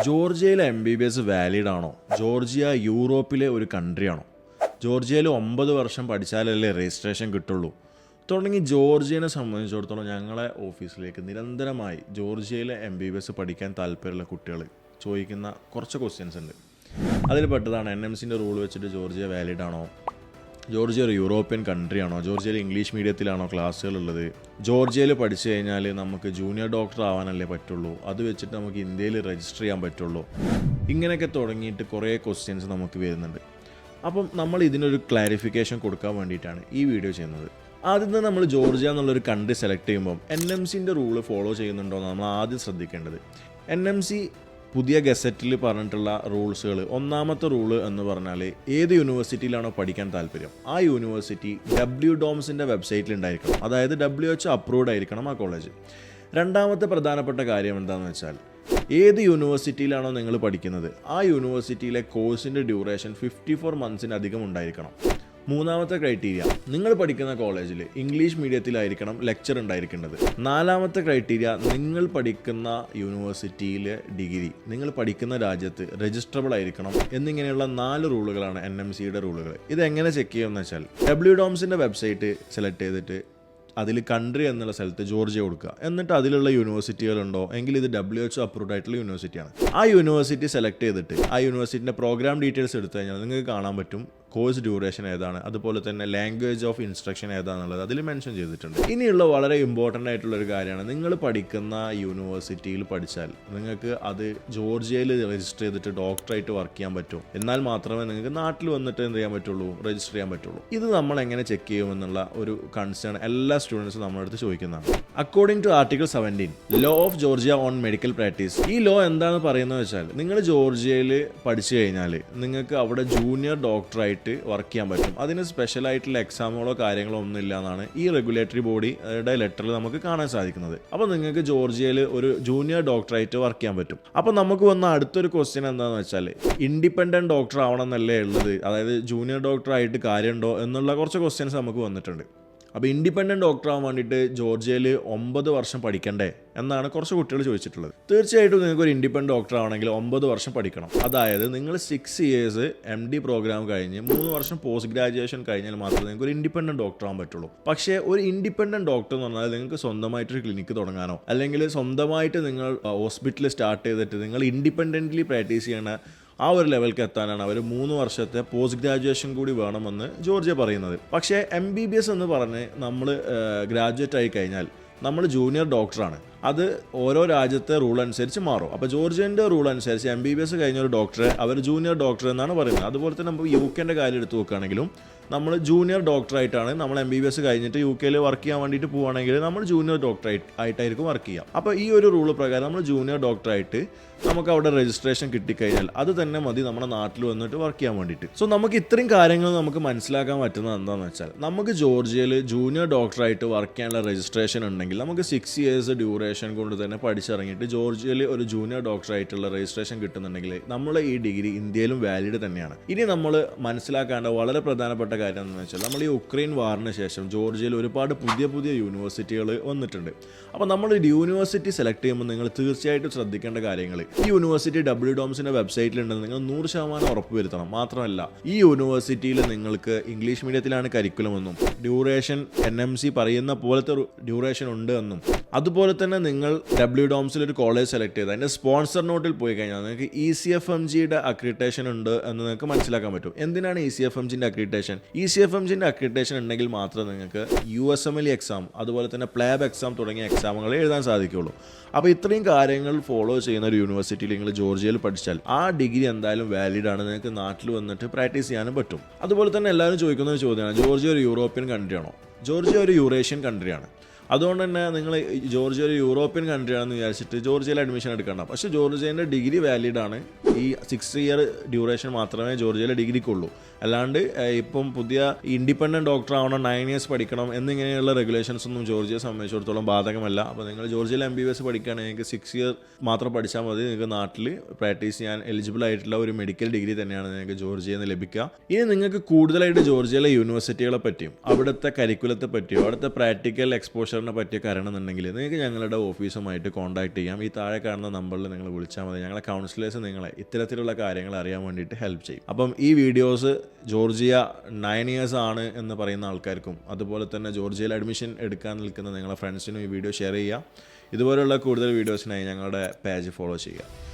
ജോർജിയയിലെ M B B S valid ആണോ? Georgia യൂറോപ്പിലെ ഒരു കൺട്രി ആണോ? ജോർജിയയിൽ ഒമ്പത് വർഷം പഠിച്ചാലല്ലേ രജിസ്ട്രേഷൻ കിട്ടുള്ളൂ. തുടങ്ങി ജോർജിയനെ സംബന്ധിച്ചിടത്തോളം ഞങ്ങളെ ഓഫീസിലേക്ക് നിരന്തരമായി ജോർജിയയിലെ എം ബി ബി എസ് പഠിക്കാൻ താല്പര്യമുള്ള കുട്ടികൾ ചോദിക്കുന്ന കുറച്ച് ക്വസ്റ്റ്യൻസ് ഉണ്ട്. അതിൽ പെട്ടതാണ് എൻ എം സിന്റെ റൂൾ വെച്ചിട്ട് ജോർജിയ വാലിഡ് ആണോ? ജോർജിയ ഒരു യൂറോപ്യൻ ആണോ ജോർജിയയിൽ ഇംഗ്ലീഷ് മീഡിയത്തിലാണോ ക്ലാസ്സുകൾ ഉള്ളത് ജോർജിയയിൽ പഠിച്ചു കഴിഞ്ഞാൽ നമുക്ക് ജൂനിയർ ഡോക്ടർ ആവാനല്ലേ പറ്റുള്ളൂ. അത് വെച്ചിട്ട് നമുക്ക് ഇന്ത്യയിൽ രജിസ്റ്റർ ചെയ്യാൻ പറ്റുള്ളൂ. ഇങ്ങനെയൊക്കെ തുടങ്ങിയിട്ട് കുറേ ക്വസ്റ്റ്യൻസ് നമുക്ക് വരുന്നുണ്ട്. അപ്പം നമ്മൾ ഇതിനൊരു ക്ലാരിഫിക്കേഷൻ കൊടുക്കാൻ വേണ്ടിയിട്ടാണ് ഈ വീഡിയോ ചെയ്യുന്നത്. ആദ്യം തന്നെ നമ്മൾ ജോർജിയ എന്നുള്ളൊരു കൺട്രി സെലക്ട് ചെയ്യുമ്പോൾ എൻ എം സിന്റെ റൂൾ ഫോളോ ചെയ്യുന്നുണ്ടോ എന്ന് നമ്മൾ ആദ്യം ശ്രദ്ധിക്കേണ്ടത്. എൻ എം സി പുതിയ ഗസറ്റിൽ പറഞ്ഞിട്ടുള്ള റൂൾസുകൾ ഒന്നാമത്തെ റൂൾ എന്ന് പറഞ്ഞാൽ ഏത് യൂണിവേഴ്സിറ്റിയിലാണോ പഠിക്കാൻ താല്പര്യം ആ യൂണിവേഴ്സിറ്റി ഡബ്ല്യു ഡോംസിന്റെ വെബ്സൈറ്റിൽ ഉണ്ടായിരിക്കണം. അതായത് ഡബ്ല്യു എച്ച് അപ്രൂവ്ഡ് ആയിരിക്കണം ആ കോളേജ്. രണ്ടാമത്തെ പ്രധാനപ്പെട്ട കാര്യം എന്താണെന്ന് വെച്ചാൽ ഏത് യൂണിവേഴ്സിറ്റിയിലാണോ നിങ്ങൾ പഠിക്കുന്നത് ആ യൂണിവേഴ്സിറ്റിയിലെ കോഴ്സിന്റെ ഡ്യൂറേഷൻ ഫിഫ്റ്റി ഫോർ മന്ത്സിന് അധികം ഉണ്ടായിരിക്കണം. മൂന്നാമത്തെ ക്രൈറ്റീരിയ നിങ്ങൾ പഠിക്കുന്ന കോളേജിൽ ഇംഗ്ലീഷ് മീഡിയത്തിലായിരിക്കണം ലെക്ചർ ഉണ്ടായിരിക്കേണ്ടത്. നാലാമത്തെ ക്രൈറ്റീരിയ നിങ്ങൾ പഠിക്കുന്ന യൂണിവേഴ്സിറ്റിയിലെ ഡിഗ്രി നിങ്ങൾ പഠിക്കുന്ന രാജ്യത്ത് രജിസ്ട്രബിൾ ആയിരിക്കണം എന്നിങ്ങനെയുള്ള നാല് റൂളുകളാണ് എൻ എം സിയുടെ റൂളുകൾ ഇത് എങ്ങനെ ചെക്ക് ചെയ്യുമെന്ന് വെച്ചാൽ ഡബ്ല്യു ഡോംസിന്റെ വെബ്സൈറ്റ് സെലക്ട് ചെയ്തിട്ട് അതിൽ കൺട്രി എന്നുള്ള സ്ഥലത്ത് ജോർജിയ കൊടുക്കുക. എന്നിട്ട് അതിലുള്ള യൂണിവേഴ്സിറ്റികളുണ്ടോ എങ്കിൽ ഇത് ഡബ്ല്യു എച്ച് അപ്രൂവ്ഡ് ആയിട്ടുള്ള യൂണിവേഴ്സിറ്റിയാണ് ആ യൂണിവേഴ്സിറ്റി സെലക്ട് ചെയ്തിട്ട് ആ യൂണിവേഴ്സിറ്റിന്റെ പ്രോഗ്രാം ഡീറ്റെയിൽസ് എടുത്തു കഴിഞ്ഞാൽ നിങ്ങൾക്ക് കാണാൻ പറ്റും കോഴ്സ് ഡ്യൂറേഷൻ ഏതാണ്? അതുപോലെ തന്നെ ലാംഗ്വേജ് ഓഫ് ഇൻസ്ട്രക്ഷൻ ഏതാണെന്നുള്ളത് അതിൽ മെൻഷൻ ചെയ്തിട്ടുണ്ട്. ഇനിയുള്ള വളരെ ഇമ്പോർട്ടന്റ് ആയിട്ടുള്ള ഒരു കാര്യമാണ് നിങ്ങൾ പഠിക്കുന്ന യൂണിവേഴ്സിറ്റിയിൽ പഠിച്ചാൽ നിങ്ങൾക്ക് അത് ജോർജിയയിൽ രജിസ്റ്റർ ചെയ്തിട്ട് ഡോക്ടറായിട്ട് വർക്ക് ചെയ്യാൻ പറ്റും. എന്നാൽ മാത്രമേ നിങ്ങൾക്ക് നാട്ടിൽ വന്നിട്ട് എന്ത് ചെയ്യാൻ പറ്റുള്ളൂ? രജിസ്റ്റർ ചെയ്യാൻ പറ്റുള്ളൂ. ഇത് നമ്മൾ എങ്ങനെ ചെക്ക് ചെയ്യുമെന്നുള്ള ഒരു കൺസേൺ എല്ലാ സ്റ്റുഡൻസും നമ്മുടെ അടുത്ത് ചോദിക്കുന്നതാണ്. According to article seventeen law of Georgia on medical practice ഈ ലോ എന്താണെന്ന് പറയുന്നത് വെച്ചാൽ നിങ്ങൾ ജോർജിയയിൽ പഠിച്ചു കഴിഞ്ഞാൽ നിങ്ങൾക്ക് അവിടെ ജൂനിയർ ഡോക്ടറായിട്ട് വർക്ക് ചെയ്യാൻ പറ്റും. അതിന് സ്പെഷ്യലായിട്ടുള്ള എക്സാമുകളോ കാര്യങ്ങളോ ഒന്നും ഇല്ല എന്നാണ് ഈ റെഗുലേറ്ററി ബോഡിയുടെ ലെറ്ററിൽ നമുക്ക് കാണാൻ സാധിക്കുന്നത്. അപ്പോൾ നിങ്ങൾക്ക് ജോർജിയയിൽ ഒരു ജൂനിയർ ഡോക്ടറായിട്ട് വർക്ക് ചെയ്യാൻ പറ്റും. അപ്പോൾ നമുക്ക് വന്ന അടുത്തൊരു ക്വസ്റ്റ്യൻ എന്താണെന്ന് വെച്ചാൽ ഇൻഡിപെൻഡന്റ് ഡോക്ടർ ആവണം എന്നല്ലേ ഉള്ളത്? അതായത് ജൂനിയർ ഡോക്ടറായിട്ട് കാര്യമുണ്ടോ എന്നുള്ള കുറച്ച് ക്വസ്റ്റ്യൻസ് നമുക്ക് വന്നിട്ടുണ്ട്. അപ്പോൾ ഇൻഡിപെൻഡന്റ് ഡോക്ടർ ആവാൻ വേണ്ടിയിട്ട് ജോർജിയയിൽ ഒമ്പത് വർഷം പഠിക്കണ്ടേ എന്നാണ് കുറച്ച് കുട്ടികൾ ചോദിച്ചിട്ടുള്ളത്. തീർച്ചയായിട്ടും നിങ്ങൾക്ക് ഒരു ഇൻഡിപെൻഡന്റ് ഡോക്ടർ ആവണമെങ്കിൽ ഒമ്പത് വർഷം പഠിക്കണം. അതായത് നിങ്ങൾ six years M D programme കഴിഞ്ഞ് മൂന്ന് വർഷം പോസ്റ്റ് ഗ്രാജുവേഷൻ കഴിഞ്ഞാൽ മാത്രമേ നിങ്ങൾക്ക് ഒരു ഇൻഡിപെൻഡന്റ് ഡോക്ടർ ആവാൻ പറ്റുള്ളൂ. പക്ഷേ ഒരു ഇൻഡിപെൻഡന്റ് ഡോക്ടർ എന്ന് പറഞ്ഞാൽ നിങ്ങൾക്ക് സ്വന്തമായിട്ടൊരു ക്ലിനിക്ക് തുടങ്ങാനോ അല്ലെങ്കിൽ സ്വന്തമായിട്ട് നിങ്ങൾ ഹോസ്പിറ്റൽ സ്റ്റാർട്ട് ചെയ്തിട്ട് നിങ്ങൾ ഇൻഡിപെൻഡന്റ്ലി പ്രാക്ടീസ് ചെയ്യണ ആ ഒരു ലെവൽക്ക് എത്താനാണ് അവർ മൂന്ന് വർഷത്തെ പോസ്റ്റ് ഗ്രാജുവേഷൻ കൂടി വേണമെന്ന് ജോർജിയ പറയുന്നത്. പക്ഷേ എം ബി ബി എസ് എന്ന് പറഞ്ഞ് നമ്മൾ ഗ്രാജുവേറ്റ് ആയി കഴിഞ്ഞാൽ നമ്മൾ ജൂനിയർ ഡോക്ടറാണ് അത് ഓരോ രാജ്യത്തെ റൂൾ അനുസരിച്ച് മാറും. അപ്പോൾ ജോർജിയന്റെ റൂൾ അനുസരിച്ച് എം ബി ബി എസ് കഴിഞ്ഞ ഒരു ഡോക്ടറെ അവർ ജൂനിയർ ഡോക്ടർ എന്നാണ് പറയുന്നത്. അതുപോലെ തന്നെ നമ്മൾ യു കെന്റെ കാര്യം എടുത്ത് നോക്കുകയാണെങ്കിലും നമ്മൾ ജൂനിയർ ഡോക്ടറായിട്ടാണ് നമ്മൾ എം ബി ബി എസ് കഴിഞ്ഞിട്ട് യു കെയിൽ വർക്ക് ചെയ്യാൻ വേണ്ടിയിട്ട് പോവുകയാണെങ്കിൽ നമ്മൾ ജൂനിയർ ഡോക്ടറായിട്ട് ആയിട്ടായിരിക്കും വർക്ക് ചെയ്യുക. അപ്പോൾ ഈ ഒരു റൂൾ പ്രകാരം നമ്മൾ ജൂനിയർ ഡോക്ടറായിട്ട് നമുക്ക് അവിടെ രജിസ്ട്രേഷൻ കിട്ടിക്കഴിഞ്ഞാൽ അത് തന്നെ മതി നമ്മുടെ നാട്ടിൽ വന്നിട്ട് വർക്ക് ചെയ്യാൻ വേണ്ടിയിട്ട്. സോ നമുക്ക് ഇത്രയും കാര്യങ്ങൾ നമുക്ക് മനസ്സിലാക്കാൻ പറ്റുന്നത് എന്താണെന്ന് വെച്ചാൽ നമുക്ക് ജോർജിയയിൽ ജൂനിയർ ഡോക്ടറായിട്ട് വർക്ക് ചെയ്യാനുള്ള രജിസ്ട്രേഷൻ ഉണ്ടെങ്കിൽ നമുക്ക് സിക്സ് ഇയേഴ്സ് ഡ്യൂറേഷൻ കൊണ്ട് തന്നെ പഠിച്ചിറങ്ങിയിട്ട് ജോർജിയയിൽ ഒരു ജൂനിയർ ഡോക്ടറായിട്ടുള്ള രജിസ്ട്രേഷൻ കിട്ടുന്നുണ്ടെങ്കിൽ നമ്മളെ ഈ ഡിഗ്രി ഇന്ത്യയിലും വാലിഡ് തന്നെയാണ്. ഇനി നമ്മൾ മനസ്സിലാക്കേണ്ട വളരെ പ്രധാനപ്പെട്ട കാര്യം എന്താണെന്ന് വെച്ചാൽ നമ്മൾ ഈ ഉക്രൈൻ വാറിന് ശേഷം ജോർജിയയിൽ ഒരുപാട് പുതിയ പുതിയ യൂണിവേഴ്സിറ്റികൾ വന്നിട്ടുണ്ട്. അപ്പോൾ നമ്മൾ ഒരു യൂണിവേഴ്സിറ്റി സെലക്ട് ചെയ്യുമ്പോൾ നിങ്ങൾ തീർച്ചയായിട്ടും ശ്രദ്ധിക്കേണ്ട കാര്യങ്ങൾ ഈ യൂണിവേഴ്സിറ്റി ഡബ്ല്യു ഡോംസിന്റെ വെബ്സൈറ്റിലുണ്ടെന്ന് നിങ്ങൾ നൂറ് ശതമാനം ഉറപ്പ് വരുത്തണം. മാത്രമല്ല ഈ യൂണിവേഴ്സിറ്റിയിൽ നിങ്ങൾക്ക് ഇംഗ്ലീഷ് മീഡിയത്തിലാണ് കരിക്കുലം എന്നും ഡ്യൂറേഷൻ എൻ എം സി പറയുന്ന പോലത്തെ ഡ്യൂറേഷൻ ഉണ്ട് എന്നും അതുപോലെ തന്നെ നിങ്ങൾ ഡബ്ല്യു ഡോംസിൽ ഒരു കോളേജ് സെലക്ട് ചെയ്ത് അതിന്റെ സ്പോൺസർ നോട്ടിൽ പോയി കഴിഞ്ഞാൽ നിങ്ങൾക്ക് ഇ സി എഫ് എം ജിയുടെ അക്രിട്ടേഷൻ ഉണ്ട് എന്ന് നിങ്ങൾക്ക് മനസ്സിലാക്കാൻ പറ്റും. എന്തിനാണ് E C F M ജിന്റെ accreditation E C F M ജിന്റെ accreditation ഉണ്ടെങ്കിൽ മാത്രമേ നിങ്ങൾക്ക് U S M L exam അതുപോലെ തന്നെ പ്ലാബ് എക്സാം തുടങ്ങിയ എക്സാമുകൾ എഴുതാൻ സാധിക്കുകയുള്ളൂ. അപ്പോൾ ഇത്രയും കാര്യങ്ങൾ ഫോളോ ചെയ്യുന്ന ഒരു യൂണിവേഴ്സിറ്റിയിൽ നിങ്ങൾ ജോർജിയയിൽ പഠിച്ചാൽ ആ ഡിഗ്രി എന്തായാലും വാലിഡ് ആണ്. നിങ്ങൾക്ക് നാട്ടിൽ വന്നിട്ട് പ്രാക്ടീസ് ചെയ്യാനും പറ്റും. അതുപോലെ തന്നെ എല്ലാവരും ചോദിക്കുന്ന ഒരു ചോദ്യമാണ് ജോർജിയ ഒരു യൂറോപ്യൻ കൺട്രിയാണോ ജോർജിയ ഒരു യൂറേഷ്യൻ കൺട്രിയാണ് അതുകൊണ്ട് തന്നെ നിങ്ങൾ ജോർജിയ ഒരു യൂറോപ്യൻ കൺട്രിയാണെന്ന് വിചാരിച്ചിട്ട് ജോർജിയയിൽ അഡ്മിഷൻ എടുക്കണം പക്ഷെ ജോർജിയന്റെ ഡിഗ്രി വാലിഡ് ആണ്. ഈ സിക്സ് ഇയർ ഡ്യൂറേഷൻ മാത്രമേ ജോർജിയയിലെ ഡിഗ്രിക്കുള്ളൂ. അല്ലാണ്ട് ഇപ്പം പുതിയ ഇൻഡിപെൻഡന്റ് ഡോക്ടർ ആവണം നയൻ ഇയേഴ്സ് പഠിക്കണം എന്നിങ്ങനെയുള്ള റെഗുലേഷൻസ് ഒന്നും ജോർജിയെ സംബന്ധിച്ചിടത്തോളം ബാധകമല്ല. അപ്പോൾ നിങ്ങൾ ജോർജിയയിൽ എം ബി ബി എസ് പഠിക്കുകയാണെങ്കിൽ നിങ്ങൾക്ക് സിക്സ് ഇയർ മാത്രം പഠിച്ചാൽ മതി. നിങ്ങൾക്ക് നാട്ടിൽ പ്രാക്ടീസ് ചെയ്യാൻ എലിജിബിൾ ആയിട്ടുള്ള ഒരു മെഡിക്കൽ ഡിഗ്രി തന്നെയാണ് നിങ്ങൾക്ക് ജോർജിയയിൽ നിന്ന് ലഭിക്കുക. ഇനി നിങ്ങൾക്ക് കൂടുതലായിട്ട് ജോർജിയയിലെ യൂണിവേഴ്സിറ്റികളെ പറ്റിയും അവിടുത്തെ കരിക്കുലത്തെ പറ്റിയോ അവിടുത്തെ പ്രാക്ടിക്കൽ എക്സ്പോഷർ പ്രൊഫഷറിനെ പറ്റിയ കാരണമെന്നുണ്ടെങ്കിൽ നിങ്ങൾക്ക് ഞങ്ങളുടെ ഓഫീസുമായിട്ട് കോൺടാക്ട് ചെയ്യാം. ഈ താഴെ കാണുന്ന നമ്പറിൽ നിങ്ങൾ വിളിച്ചാൽ മതി. ഞങ്ങളെ കൗൺസിലേഴ്സ് നിങ്ങളെ ഇത്തരത്തിലുള്ള കാര്യങ്ങൾ അറിയാൻ വേണ്ടിയിട്ട് ഹെൽപ്പ് ചെയ്യും. അപ്പം ഈ വീഡിയോസ് ജോർജിയ നയൻ ഇയേഴ്സ് ആണ് എന്ന് പറയുന്ന ആൾക്കാർക്കും അതുപോലെ തന്നെ ജോർജിയയിൽ അഡ്മിഷൻ എടുക്കാൻ നിൽക്കുന്ന നിങ്ങളുടെ ഫ്രണ്ട്സിനും ഈ വീഡിയോ ഷെയർ ചെയ്യുക. ഇതുപോലുള്ള കൂടുതൽ വീഡിയോസിനായി ഞങ്ങളുടെ പേജ് ഫോളോ ചെയ്യുക.